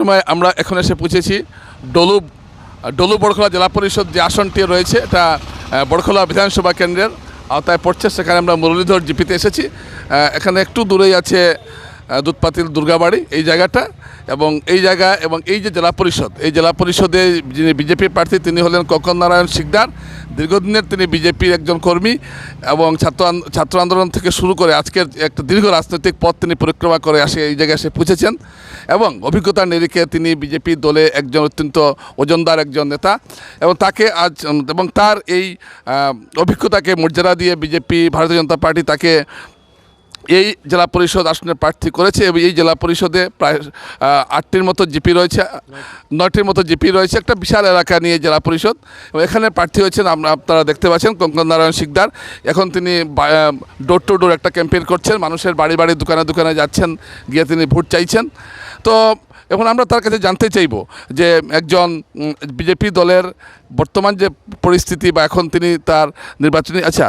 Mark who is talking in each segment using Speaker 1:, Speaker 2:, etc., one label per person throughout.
Speaker 1: সময় আমরা এখন এসে পৌঁছেছি ডলু ডলু বড়খোলা জেলা পরিষদ যে আসনটি রয়েছে, এটা বড়খোলা বিধানসভা কেন্দ্রের আওতায় পড়ছে। সেখানে আমরা মুরলীধর জিপিতে এসেছি। এখানে একটু দূরেই আছে দুধপাতিল দুর্গাবাড়ি, এই জায়গাটা। এবং এই জায়গা এবং এই যে জেলা পরিষদ, এই জেলা পরিষদে যিনি বিজেপির প্রার্থী তিনি হলেন কখন নারায়ণ শিকদার। দীর্ঘদিনের তিনি বিজেপির একজন কর্মী এবং ছাত্র ছাত্র আন্দোলন থেকে শুরু করে আজকের একটা দীর্ঘ রাজনৈতিক পথ তিনি পরিক্রমা করে আসে, এই জায়গায় এসে পৌঁছেছেন। এবং অভিজ্ঞতার নিরিখে তিনি বিজেপি দলে একজন অত্যন্ত ওজনদার একজন নেতা এবং তাকে আজ, এবং তার এই অভিজ্ঞতাকে মর্যাদা দিয়ে বিজেপি, ভারতীয় জনতা পার্টি তাকে এই জেলা পরিষদ আসনের প্রার্থী করেছে এবং এই জেলা পরিষদে প্রায় আটটির মতো জিপি রয়েছে, নয়টির মতো জিপি রয়েছে, একটা বিশাল এলাকা নিয়ে জেলা পরিষদ। এখানে প্রার্থী হয়েছেন আপনারা দেখতে পাচ্ছেন কঙ্কন নারায়ণ শিকদার। এখন তিনি ডোর টু ডোর একটা ক্যাম্পেইন করছেন, মানুষের বাড়ি বাড়ি, দোকানে দোকানে যাচ্ছেন, গিয়ে তিনি ভোট চাইছেন। তো এখন আমরা তার কাছে জানতে চাইব যে একজন বিজেপি দলের বর্তমান যে পরিস্থিতি বা এখন তিনি তার নির্বাচনী আচ্ছা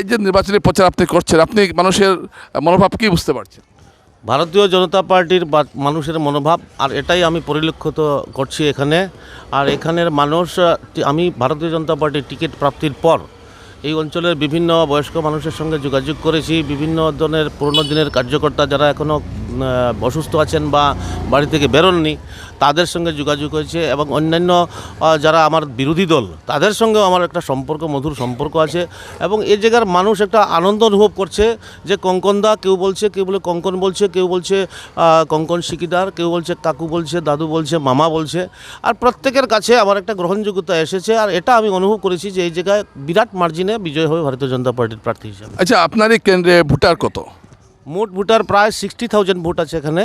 Speaker 1: এই যে নির্বাচনী প্রচার আপনি করছেন, আপনি মানুষের মনোভাব কি বুঝতে পারছেন?
Speaker 2: ভারতীয় জনতা পার্টির মানুষের মনোভাব, আর এটাই আমি পরিলক্ষিত করছি এখানে। আর এখানের মানুষ আমি ভারতীয় জনতা পার্টির টিকিট প্রাপ্তির পর এই অঞ্চলের বিভিন্ন বয়স্ক মানুষের সঙ্গে যোগাযোগ করেছি। বিভিন্ন ধরনের পুরনো দিনের কার্যকর্তা যারা এখনও অসুস্থ আছেন বা বাড়ি থেকে বেরোননি, তাদের সঙ্গে যোগাযোগ হয়েছে এবং অন্যান্য যারা আমার বিরোধী দল, তাদের সঙ্গেও আমার একটা সম্পর্ক, মধুর সম্পর্ক আছে এবং এই জায়গার মানুষ একটা আনন্দ অনুভব করছে যে কঙ্কনদা কেউ বলছে, কেউ বলে কঙ্কন বলছে, কেউ বলছে কঙ্কন শিকিদার, কেউ বলছে কাকু বলছে, দাদু বলছে, মামা বলছে। আর প্রত্যেকের কাছে আমার একটা গ্রহণযোগ্যতা এসেছে আর এটা আমি অনুভব করেছি যে এই জায়গায় বিরাট মার্জিনে বিজয় হবে ভারতীয় জনতা পার্টির প্রার্থী হিসাবে।
Speaker 1: আচ্ছা আপনার এই কেন্দ্রে ভোটার কত?
Speaker 2: মোট ভোটার প্রায় সিক্সটি থাউজেন্ড ভোট আছে এখানে।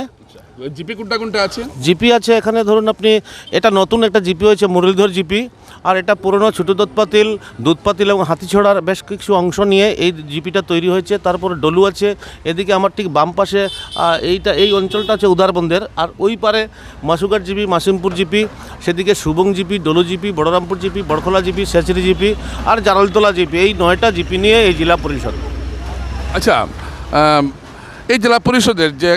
Speaker 1: জিপি কোনটা কোনটা আছে?
Speaker 2: জিপি আছে এখানে ধরুন আপনি এটা নতুন একটা জিপি হয়েছে মুরলীধর জিপি আর এটা পুরনো ছোটো দুধপাতিল দুধপাতিল এবং হাতিছড়ার বেশ কিছু অংশ নিয়ে এই জিপিটা তৈরি হয়েছে। তারপরে ডলু আছে এদিকে আমার ঠিক বাম পাশে এইটা এই অঞ্চলটা আছে উদারবন্দের আর ওই পারে মাসুগার জিপি মাসিমপুর জিপি সেদিকে Shubhang GP Dolu GP Borrampur GP Borokhola GP Shechori GP আর জারলতলা জিপি এই নয়টা জিপি নিয়ে এই জেলা পরিষদ।
Speaker 1: আচ্ছা এই জেলা পরিষদের যে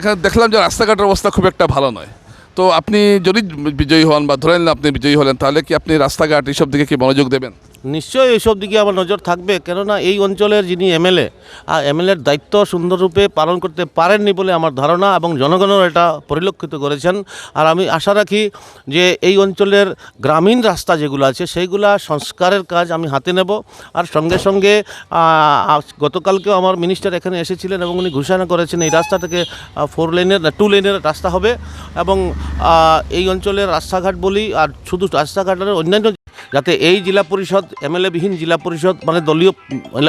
Speaker 1: এখানে দেখলাম যে রাস্তাঘাটের অবস্থা খুব একটা ভালো নয়। তো আপনি যদি বিজয়ী হন বা ধরেন আপনি বিজয়ী হলেন, তাহলে কি আপনি রাস্তাঘাট এইসব দিকে কি মনোযোগ দেবেন?
Speaker 2: নিশ্চয়ই এইসব দিকে আমার নজর থাকবে। কেননা এই অঞ্চলের যিনি এমএলএ আর এমএলএর দায়িত্ব সুন্দররূপে পালন করতে পারেননি বলে আমার ধারণা এবং জনগণও এটা পরিলক্ষিত করেছেন। আর আমি আশা রাখি যে এই অঞ্চলের গ্রামীণ রাস্তা যেগুলো আছে, সেইগুলা সংস্কারের কাজ আমি হাতে নেব। আর সঙ্গে সঙ্গে গতকালকেও আমার মিনিস্টার এখানে এসেছিলেন এবং উনি ঘোষণা করেছেন এই রাস্তা থেকে ফোর লেনের টু লেনের রাস্তা হবে। এবং এই অঞ্চলের রাস্তাঘাট বলি, আর শুধু রাস্তাঘাটের অন্যান্য যাতে এই জেলা পরিষদ এমএলএবিহীন জেলা পরিষদ মানে দলীয়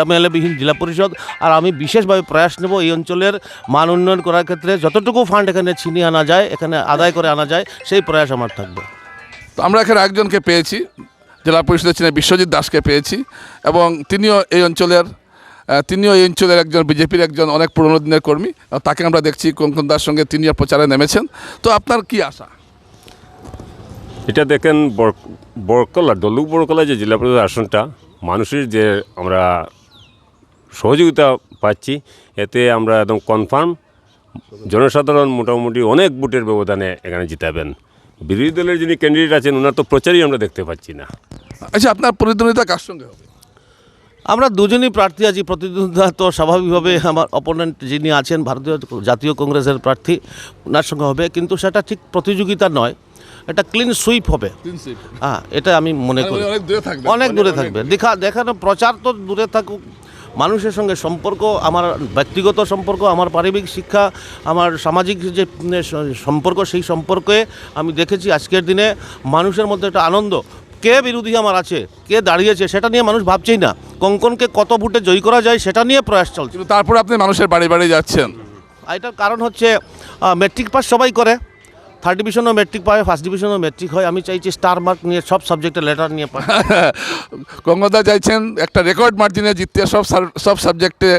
Speaker 2: এমএলএবিহীন জেলা পরিষদ, আর আমি বিশেষভাবে প্রয়াস নেব এই অঞ্চলের মান উন্নয়ন করার ক্ষেত্রে। যতটুকু ফান্ড এখানে ছিনিয়ে আনা যায়, এখানে আদায় করে আনা যায়, সেই প্রয়াস আমার থাকবে।
Speaker 1: তো আমরা এখানে একজনকে পেয়েছি, জেলা পরিষদের ছিলেন বিশ্বজিৎ দাসকে পেয়েছি, এবং তিনিও এই অঞ্চলের তিনিও এই অঞ্চলের একজন, বিজেপির একজন অনেক পুরনো দিনের কর্মী। তাকে আমরা দেখছি কঙ্কন দাস সঙ্গে তিনিও প্রচারে নেমেছেন। তো আপনার কি আশা?
Speaker 3: এটা দেখেন বর- বরকলা ডলু বরকলা যে জেলা পরিষদ আসনটা মানুষের যে আমরা সহযোগিতা পাচ্ছি এতে আমরা একদম কনফার্ম জনসাধারণ মোটামুটি অনেক ভোটের ব্যবধানে এখানে জিতাবেন। বিরোধী দলের যিনি ক্যান্ডিডেট আছেন ওনার তো প্রচারই আমরা দেখতে পাচ্ছি না।
Speaker 1: আচ্ছা আপনার প্রতিদ্বন্দ্বিতা কার সঙ্গে হবে?
Speaker 2: আমরা দুজনই প্রার্থী আছি প্রতিদ্বন্দ্বিতা তো স্বাভাবিকভাবে আমার অপোনেন্ট যিনি আছেন ভারতীয় জাতীয় কংগ্রেসের প্রার্থী ওনার সঙ্গে হবে কিন্তু সেটা ঠিক প্রতিযোগিতা নয়। এটা ক্লিন সুইপ হবে। হ্যাঁ এটা আমি মনে করি।
Speaker 1: অনেক দূরে থাকবে
Speaker 2: অনেক দূরে থাকবে। দেখা দেখানো প্রচার তো দূরে থাকুক। মানুষের সঙ্গে সম্পর্ক আমার ব্যক্তিগত সম্পর্ক আমার পারিবারিক শিক্ষা আমার সামাজিক যে সম্পর্ক সেই সম্পর্কে আমি দেখেছি আজকের দিনে মানুষের মধ্যে একটা আনন্দ। কে বিরোধী আমার আছে? কে দাঁড়িয়েছে? সেটা নিয়ে মানুষ ভাবছেই না। কঙ্কনকে কত ভোটে জয়ী করা যায় সেটা নিয়ে প্রয়াস চলছে।
Speaker 1: তারপরে আপনি মানুষের বাড়ি বাড়ি যাচ্ছেন।
Speaker 2: এটার কারণ হচ্ছে মেট্রিক পাস সবাই করে। থার্ড ডিভিশনও মেট্রিক পায় ফার্স্ট ডিভিশনও মেট্রিক হয়। আমি চাইছি স্টার মার্ক নিয়ে, সব সাবজেক্টে লেটার নিয়ে পাই
Speaker 1: গঙ্গদা চাইছেন একটা রেকর্ড মার্জিনে জিততে সব সব সাবজেক্টে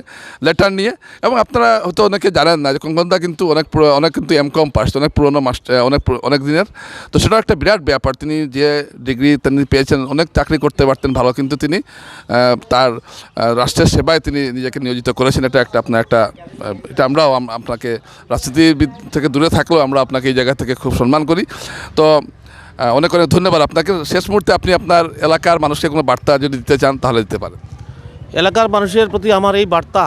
Speaker 1: লেটার নিয়ে। এবং আপনারা হয়তো অনেকে জানেন না যে কঙ্গনদা কিন্তু অনেক অনেক কিন্তু এম কম পাস, অনেক পুরনো মাস্টার অনেক অনেক দিনের। তো সেটা একটা বিরাট ব্যাপার। তিনি যে ডিগ্রি তিনি পেয়েছেন, অনেক চাকরি করতে পারতেন ভালো কিন্তু তিনি তার রাষ্ট্রের সেবায় তিনি নিজেকে নিয়োজিত করেছেন। এটা একটা আপনার একটা এটা আমরাও আপনাকে রাজনীতিবিদ থেকে দূরে থাকলেও আমরা আপনাকে এই জায়গা থেকে খুব সম্মান করি। তো অনেক অনেক ধন্যবাদ আপনাকে। শেষ মুহূর্তে আপনি আপনার এলাকার মানুষকে কোনো বার্তা যদি দিতে চান, তাহলে দিতে পারেন।
Speaker 2: এলাকার মানুষের প্রতি আমার এই বার্তা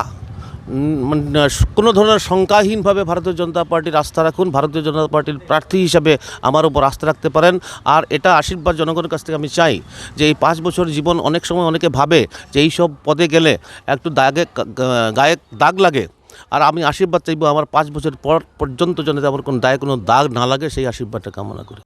Speaker 2: কোনো ধরনের শঙ্কাহীনভাবে ভারতীয় জনতা পার্টির আস্থা রাখুন, ভারতীয় জনতা পার্টির প্রার্থী হিসাবে আমার উপর আস্থা রাখতে পারেন। আর এটা আশীর্বাদ জনগণের কাছ থেকে আমি চাই যে এই পাঁচ বছর জীবন অনেক সময় অনেকে ভাবে যে এই সব পদে গেলে একটু দাগে গায়ে দাগ লাগে। আর আমি আশীর্বাদ চাইব আমার পাঁচ বছর পর পর্যন্ত যেন আমার কোনো দায় কোনো দাগ না লাগে সেই আশীর্বাদটা কামনা করি।